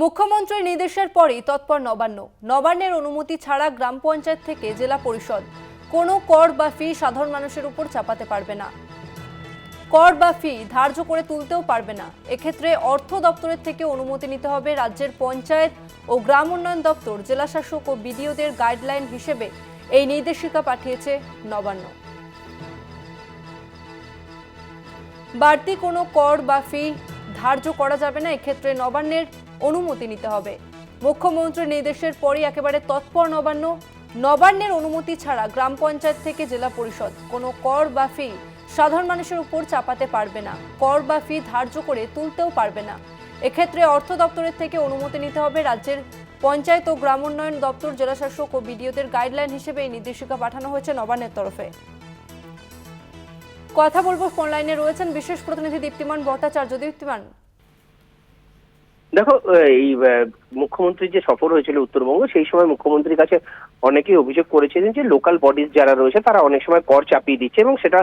মুখ্যমন্ত্রীর নির্দেশের পরই তৎপর নবান্ন। নবান্নের অনুমতি ছাড়া গ্রাম পঞ্চায়েত থেকে জেলা পরিষদ কোনো কর বা ফি সাধারণ মানুষের উপর চাপাতে পারবে না। কর বা ফি ধার্য করে তুলতেও পারবে না। এক্ষেত্রে অর্থ দপ্তরের থেকে অনুমতি নিতে হবে রাজ্যের পঞ্চায়েত ও গ্রাম উন্নয়ন দপ্তর, জেলাশাসক ও বিডিওদের গাইডলাইন হিসেবে এই নির্দেশিকা পাঠিয়েছে নবান্ন। বাড়তি কোনো কর বা ফি ধার্য করা যাবে না। এক্ষেত্রে নবান্নের অনুমতি নিতে হবে। মুখ্যমন্ত্রীর নির্দেশের পরই একেবারে তৎপর নবান্ন। নবান্নের অনুমতি ছাড়া গ্রাম পঞ্চায়েত থেকে জেলা পরিষদ কোনো কর বা ফি সাধারণ মানুষের উপর চাপাতে পারবে না। কর বা ফি ধার্য করে তুলতেও পারবে না। এক্ষেত্রে অর্থ দপ্তরের থেকে অনুমতি নিতে হবে রাজ্যের পঞ্চায়েত ও গ্রাম উন্নয়ন দপ্তর, জেলাশাসক ও বিডিওদের গাইডলাইন হিসেবে এই নির্দেশিকা পাঠানো হয়েছে নবান্নের তরফে। কথা বলব ফোন লাইনে রয়েছেন বিশেষ প্রতিনিধি দীপ্তিমান ভট্টাচার্য। দীপ্তিমান দেখো, এই মুখ্যমন্ত্রীর যে সফর হয়েছিল উত্তরবঙ্গ, সেই সময় মুখ্যমন্ত্রীর কাছে অনেকেই অভিযোগ করেছিলেন যে লোকাল বডিজ যারা রয়েছে, তারা অনেক সময় কর চাপিয়ে দিচ্ছে এবং সেটা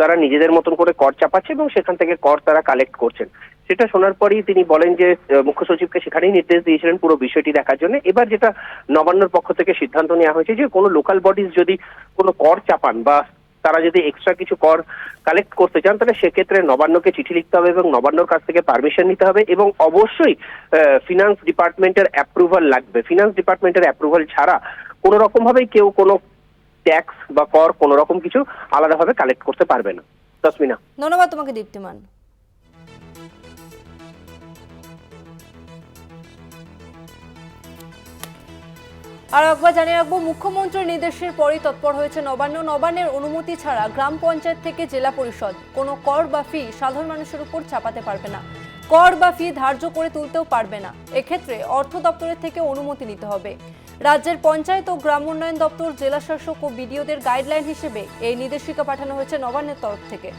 তারা নিজেদের মতন করে কর চাপাচ্ছে এবং সেখান থেকে কর তারা কালেক্ট করছেন। সেটা শোনার পরই তিনি বলেন যে মুখ্য সচিবকে সেখানেই নির্দেশ দিয়েছিলেন পুরো বিষয়টি দেখার জন্য। এবার যেটা নবান্নর পক্ষ থেকে সিদ্ধান্ত নেওয়া হয়েছে যে কোনো লোকাল বডিজ যদি কোনো কর চাপান বা তারা যদি এক্সট্রা কিছু কর কালেক্ট করতে চান, তাহলে সেক্ষেত্রে নবান্নকে চিঠি লিখতে হবে এবং নবান্নর কাছ থেকে পারমিশন নিতে হবে এবং অবশ্যই ফিনান্স ডিপার্টমেন্টের অ্যাপ্রুভাল লাগবে। ফিনান্স ডিপার্টমেন্টের অ্যাপ্রুভাল ছাড়া কোনো রকম ভাবেই কেউ কোনো ট্যাক্স বা কর কোনো রকম কিছু আলাদাভাবে কালেক্ট করতে পারবে না। তসমিনা। ধন্যবাদ তোমাকে দীপ্তিমান। আর একবার জানিয়ে রাখব, মুখ্যমন্ত্রীর নির্দেশের পরই তৎপর হয়েছে নবান্ন। নবান্নের অনুমতি ছাড়া গ্রাম পঞ্চায়েত থেকে জেলা পরিষদ কোনো কর বা ফি সাধারণ মানুষের উপর চাপাতে পারবে না। কর বা ফি ধার্য করে তুলতেও পারবে না। এক্ষেত্রে অর্থ দপ্তরের থেকে অনুমতি নিতে হবে। রাজ্যের পঞ্চায়েত ও গ্রাম উন্নয়ন দপ্তর, জেলাশাসক ও বিডিওদের গাইডলাইন হিসেবে এই নির্দেশিকা পাঠানো হয়েছে নবান্নের তরফ থেকে।